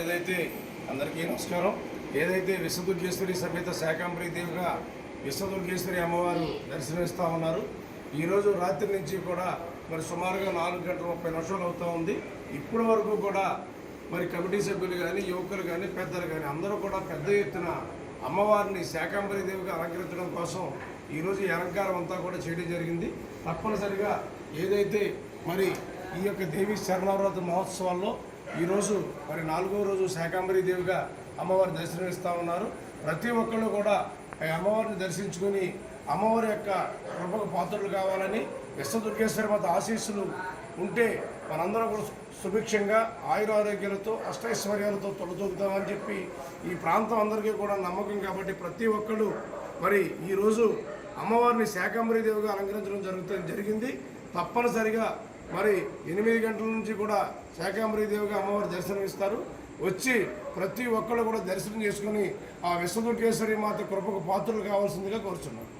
ఏదైతే అందరికీ నమస్కారం ఏదైతే విశ్వదుర్గేశ్వరి సమేత శాకాంబరి దేవిగా విశ్వదుర్గేశ్వరి అమ్మవారు దర్శనమిస్తూ ఉన్నారు. ఈరోజు రాత్రి నుంచి కూడా మరి సుమారుగా నాలుగు గంటల ముప్పై నిమిషాలు అవుతూ ఉంది. ఇప్పటి వరకు కూడా మరి కమిటీ సభ్యులు కానీ యువకులు కానీ పెద్దలు కానీ అందరూ కూడా పెద్ద ఎత్తున అమ్మవారిని శాకాంబరి దేవిగా అలంకరించడం కోసం ఈరోజు అలంకారం అంతా కూడా చేయడం జరిగింది. తప్పనిసరిగా ఏదైతే మరి ఈ యొక్క దేవి శరణవరాత్రి మహోత్సవాల్లో ఈరోజు మరి నాలుగో రోజు శాకాంబరి దేవిగా అమ్మవారి దర్శనమిస్తూ ఉన్నారు. ప్రతి ఒక్కళ్ళు కూడా అమ్మవారిని దర్శించుకుని అమ్మవారి యొక్క కృపకు పాత్రలు కావాలని విశ్వదుర్గేశ్వరి మాత ఆశీస్సులు ఉంటే మనందరం కూడా సుభిక్షంగా ఆయురారోగ్యాలతో అష్టైశ్వర్యాలతో తొలతూగుతామని చెప్పి ఈ ప్రాంతం అందరికీ కూడా నమ్మకం కాబట్టి ప్రతి ఒక్కళ్ళు మరి ఈరోజు అమ్మవారిని శాకాంబరి దేవిగా అలంకరించడం జరుగుతుంది జరిగింది. తప్పనిసరిగా మరి ఎనిమిది గంటల నుంచి కూడా శాకాంబరీదేవిగా అమ్మవారు దర్శనమిస్తారు. వచ్చి ప్రతి ఒక్కళ్ళు కూడా దర్శనం చేసుకుని ఆ విశ్వదుర్గేశ్వరి మాత కృపకు పాత్రలు కావాల్సిందిగా కోరుచున్నాను